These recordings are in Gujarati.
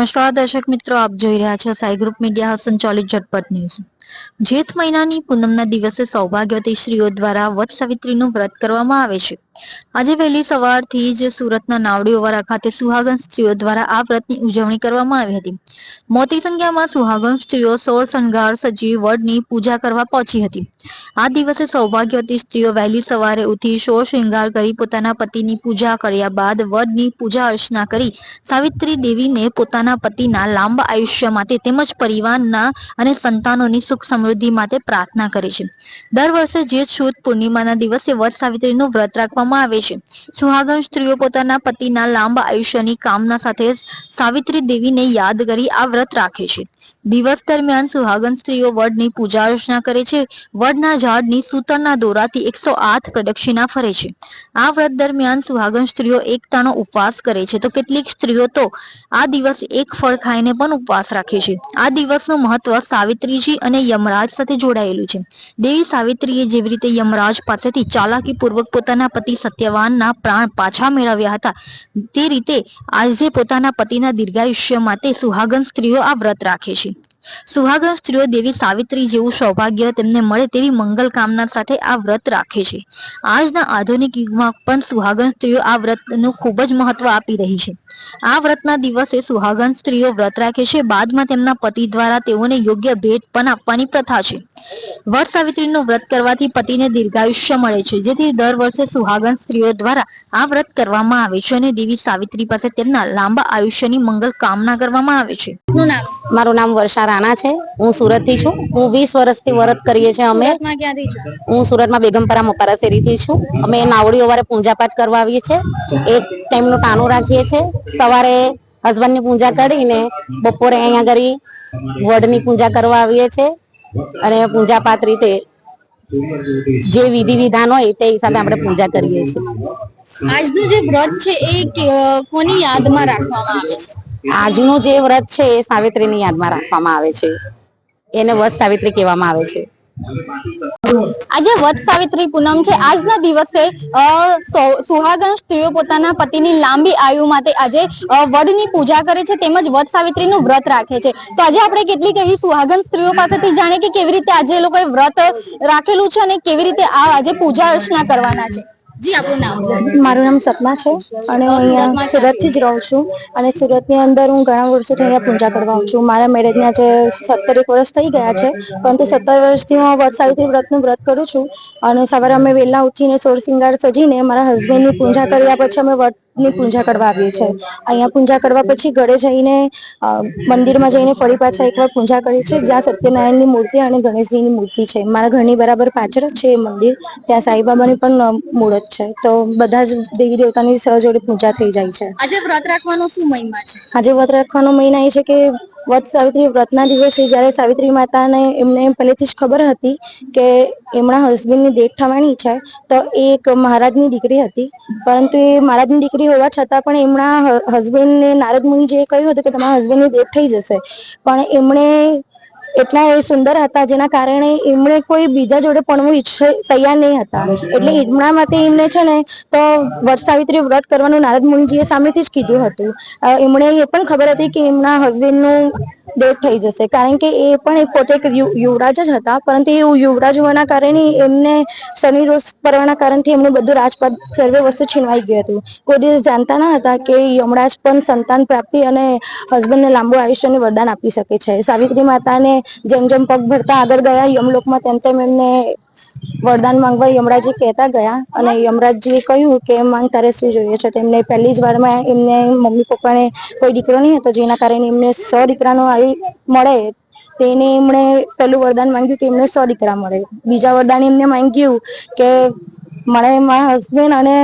નમસ્કાર દર્શક મિત્રો આપ જોઈ રહ્યા છો સાઈ ગ્રુપ મીડિયા સંચાલિત ઝટપટ ન્યૂઝ. જેઠ મહિનાની પૂનમના દિવસે સૌભાગ્યવતી સ્ત્રીઓ દ્વારા વટ સાવિત્રીનું વ્રત કરવામાં આવે છે. આજે વહેલી સવારથી જ સુરતના નાવડીઓવાળા ખાતે સુહાગન સ્ત્રીઓ દ્વારા આ વ્રતની ઉજવણી કરવામાં આવી હતી. મોટી સંખ્યામાં સુહાગન સ્ત્રીઓ, સોળ શણગાર સજીવ વડની પૂજા કરવા પહોંચી હતી. આ દિવસે સૌભાગ્યવતી સ્ત્રીઓ વહેલી સવારે ઉઠી સોળ શૃંગાર કરી પોતાના પતિની પૂજા કર્યા બાદ વડની પૂજા અર્ચના કરી સાવિત્રી દેવીને પોતાના પતિના લાંબા આયુષ્ય માટે તેમજ પરિવારના અને સંતાનોની સુખ સમૃદ્ધિ માટે પ્રાર્થના કરે છે. દર વર્ષે જેઠ સુદ પૂર્ણિમાના દિવસે વટ સાવિત્રીનું વ્રત રાખવામાં આવે છે. સુહાગણ સ્ત્રીઓ પોતાના પતિના લાંબા આયુષ્યની કામના સાથે સાવિત્રી દેવીને યાદ કરી આ વ્રત રાખે છે. દિવસ દરમિયાન સુહાગણ સ્ત્રીઓ વડની પૂજા અર્ચના કરે છે. વડના ઝાડની સૂતરના દોરાથી એકસો આઠ પ્રદક્ષિણા ફરે છે. આ વ્રત દરમિયાન સુહાગન સ્ત્રીઓ એકતાનો ઉપવાસ કરે છે. તો કેટલીક સ્ત્રીઓ તો આ દિવસ એક ફળ ખાઈને પણ ઉપવાસ રાખે છે. આ દિવસનું મહત્વ સાવિત્રીજી અને યમરાજ સાથે જોડાયેલું છે. દેવી સાવિત્રીએ જેવી રીતે યમરાજ પાસેથી ચાલાકી પૂર્વક પોતાના પતિ સત્યવાનના પ્રાણ પાછા મેળવ્યા હતા, તે રીતે આજે પોતાના પતિના દીર્ઘાયુષ્ય માટે સુહાગન સ્ત્રીઓ આ વ્રત રાખે છે. સુહાગન સ્ત્રીઓ દેવી સાવિત્રી જેવું સૌભાગ્ય તેમને મળે તેવી મંગલ કામના સાથે આ વ્રત રાખે છે. આજના આધુનિક યુગમાં પણ સુહાગન સ્ત્રીઓ આ વ્રતનું ખૂબ જ મહત્વ આપી રહી છે. આ વ્રતના દિવસે સુહાગન સ્ત્રીઓ વ્રત રાખે છે. બાદમાં તેમના પતિ દ્વારા તેઓને યોગ્ય ભેટ પણ આપવાની પ્રથા છે. વટ સાવિત્રીનું વ્રત કરવાથી પતિને દીર્ઘાયુષ્ય મળે છે. જેથી દર વર્ષે સુહાગન સ્ત્રીઓ દ્વારા આ વ્રત કરવામાં આવે છે અને દેવી સાવિત્રી પાસે તેમના લાંબા આયુષ્યની મંગલ કામના કરવામાં આવે છે. મારું નામ વર્ષા રાણા છે હું સુરતથી છું. હું વીસ વર્ષથી વ્રત કરીએ છીએ અમે. હું સુરતમાં બેગમપરા મોપારા શેરીથી છું. અમે નાવડી વારે પૂજાપાઠ કરવા આવીએ છીએ. એક ટાઈમનું ટાણું રાખીએ છીએ. સવારે હસબન્ડની પૂજા કરીને બપોરે અહીંયા આગળ વડની પૂજા કરવા આવીએ છીએ. અને પૂજાપાઠ રીતે જે વિધિ વિધાન હોય તે હિસાબે આપણે પૂજા કરીએ છીએ. આજનું જે વ્રત છે એ કોની યાદમાં રાખવામાં આવે છે? આજનું જે વ્રત છે એ સાવિત્રીની યાદમાં રાખવામાં આવે છે. એને વત સાવિત્રી કહેવામાં આવે છે. આજે વત સાવિત્રી પૂનમ છે, આજના દિવસે સુહાગણ સ્ત્રીઓ પોતાના પતિની લાંબી આયુ માટે આજે વડની પૂજા કરે છે તેમજ વત સાવિત્રીનું વ્રત રાખે છે. તો આજે આપણે કેટલીક એવી સુહાગન સ્ત્રીઓ પાસેથી જાણે કે કેવી રીતે આજે લોકોએ વ્રત રાખેલું છે અને કેવી રીતે આ આજે પૂજા અર્ચના કરવાના છે. જી આપનું નામ? મારું નામ સપના છે અને હું અહીંયા સુરતથી જ રહું છું અને સુરતની અંદર હું ઘણા વર્ષોથી અહીંયા પૂજા કરવા આવું છું. મારા મેરેજને આજે સત્તર એક વર્ષ થઈ ગયા છે પરંતુ સત્તર વર્ષથી હું વટ સાવિત્રી વ્રતનું વ્રત કરું છું અને સવારે અમે વહેલા ઉઠીને સોળ શિંગાર સજીને મારા હસબન્ડની પૂજા કર્યા પછી અમે વટની પૂજા કરવા આવીએ છીએ. અહીંયા પૂજા કરવા પછી ઘરે જઈને મંદિરમાં જઈને ફરી પાછા એકવાર પૂજા કરી છે જ્યાં સત્યનારાયણની મૂર્તિ અને ગણેશજીની મૂર્તિ છે. મારા ઘરની બરાબર પાછળ જ છે એ મંદિર. ત્યાં સાંઈબાબાની પણ મૂર્ત છે. તો બધા જ દેવી દેવતાની સહજોડે પૂજા થઈ જાય છે. આજે વ્રત રાખવાનો શું મહિમા છે? આજે વ્રત રાખવાનો મહિના એ છે કે વત સાવિત્રી વ્રતના દિવસે જ્યારે સાવિત્રી માતાને એમને પહેલેથી જ ખબર હતી કે એમના હસબન્ડની ડેટ થવાની છે, તો એ એક મહારાજની દીકરી હતી. પરંતુ એ મહારાજની દીકરી હોવા છતાં પણ એમના હસબન્ડને નારદ મુનિજીએ કહ્યું હતું કે તમારા હસબન્ડની ડેટ થઈ જશે. પણ એમણે એટલા એ સુંદર હતા જેના કારણે એમણે કોઈ બીજા જોડે પણવું ઈચ્છે, તૈયાર નહીં હતા. એટલે એમના માટે એમને છે ને, તો વટ સાવિત્રી વ્રત કરવાનું નારદ મુનિજીએ સામેથી જ કીધું હતું. એમણે એ પણ ખબર હતી કે એમના હસબન્ડનું ડેથ થઈ જશે. કારણ કે એ પણ એક પોતે એક યુવરાજ જ હતા. પરંતુ એ યુવરાજ હોવાના કારણે એમને શનિ રોષ પરવાના કારણથી એમનું બધું રાજપાટ સર્વે વસ્તુ છીનવાઈ ગયું હતું. કોઈ દિવસ જાણતા ન હતા કે યમરાજ પણ સંતાન પ્રાપ્તિ અને હસબન્ડને લાંબુ આયુષ્યનું વરદાન આપી શકે છે. સાવિત્રી માતાને જેમ જેમ પગ ભરતા આગળ ગયા, યમલોકમાં તેમ તેમ એમને વરદાન માંગવા યમરાજી કહેતા ગયા અને યમરાજજીએ કહ્યું કે માંગ તારે શું જોઈએ છે? તેમને પહેલી જ વારમાં એમને મમ્મી પપ્પાને કોઈ દીકરો નહીં હતો, જેના કારણે એમને સો દીકરાનો આવી મળે, તેને એમણે પહેલું વરદાન માંગ્યું કે એમને સો દીકરા મળે. બીજા વરદાન એમને માંગ્યું કે મને મારા હસબન્ડ અને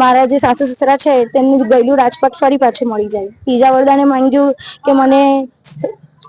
મારા જે સાસુ સસરા છે, તેમનું ગયેલું રાજપાટ ફરી પાછું મળી જાય. ત્રીજા વરદાને માંગ્યું કે મને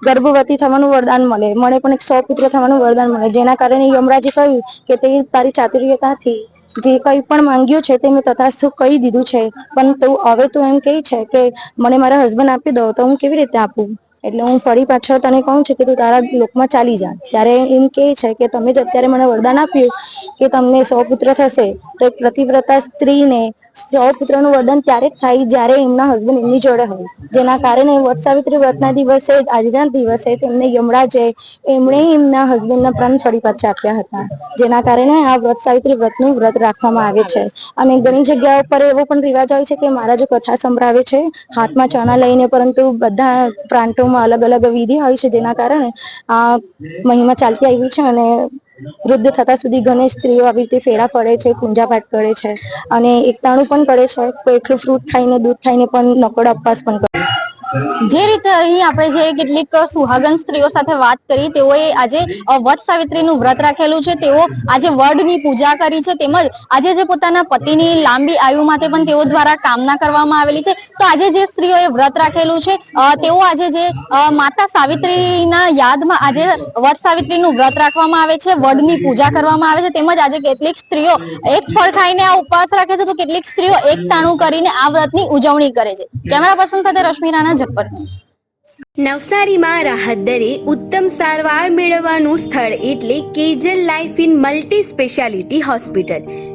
ગર્ભવતી થવાનું વરદાન મળે. મને પણ એક સો પુત્ર થવાનું વરદાન મળે. જેના કારણે યમરાજે કહ્યું કે તે તારી ચાતુર્યતાથી જે કંઈ પણ માંગ્યું છે તે મેં તથાસ્તુ કહી દીધું છે. પણ તું, હવે તું એમ કહે છે કે, મને મારા હસબન્ડ આપી દો તો હું કેવી રીતે આપું? એટલે હું ફરી પાછો તને કહું છું કે તું તારા લોકમાં ચાલી જા. ત્યારે એમ કહે છે કે તમે જ અત્યારે મને વરદાન આપ્યું કે તમને સો પુત્ર થશે. તો એક પ્રતિવ્રતા સ્ત્રીને સો પુત્રનું વરદાન ત્યારે જ થાય જ્યારે એમના હસબન્ડ એમની જોડે હોય. જેના કારણે વટ સાવિત્રી વ્રતના દિવસે જ આજના દિવસે તેમને યમરાજે એમણે એમના હસબન્ડના પ્રાણ ફરી પાછા આપ્યા હતા. જેના કારણે આ વ્રત સાવિત્રી વ્રતનું વ્રત રાખવામાં આવે છે. અને ઘણી જગ્યાઓ પર એવો પણ રિવાજ હોય છે કે મહારાજો કથા સંભળાવે છે. હાથમાં ચણા લઈને પરંતુ બધા પ્રાંતોમાં અલગ અલગ વિધિ હોય છે જેના કારણે આ મહિમા ચાલતી આવી છે અને વૃદ્ધ થતા સુધી ઘણી સ્ત્રીઓ આવી રીતે ફેરા પડે છે, પૂંજાપાઠ કરે છે અને એકતાણું પણ કરે છે. કોઈ એકલું ફ્રૂટ ખાઈને, દૂધ ખાઈને પણ નકોડ ઉપવાસ પણ કરે. જે રીતે અહીં આપણે જે કેટલીક સુહાગન સ્ત્રીઓ સાથે વાત કરી, તેઓએ આજે વટ સાવિત્રીનું વ્રત રાખેલું છે. તેઓ આજે વડની પૂજા કરી છે. તેમજ આજે જે પોતાના પતિની લાંબી આયુ માટે પણ તેઓ દ્વારા કામના કરવામાં આવેલી છે. તો આજે જે સ્ત્રીઓએ વ્રત રાખેલું છે તેઓ આજે જે માતા સાવિત્રીના યાદમાં આજે વટ સાવિત્રીનું વ્રત રાખવામાં આવે છે, વડની પૂજા કરવામાં આવે છે, તેમજ આજે કેટલીક સ્ત્રીઓ એક ફળ ખાઈને આ ઉપવાસ રાખે છે, તો કેટલીક સ્ત્રીઓ એક તાણું કરીને આ વ્રતની ઉજવણી કરે છે. કેમેરા પર્સન સાથે રશ્મિ રાણા નવસારીમાં રાહત દરે ઉત્તમ સારવાર મેળવવાનું સ્થળ એટલે Kejal life in multi speciality hospital.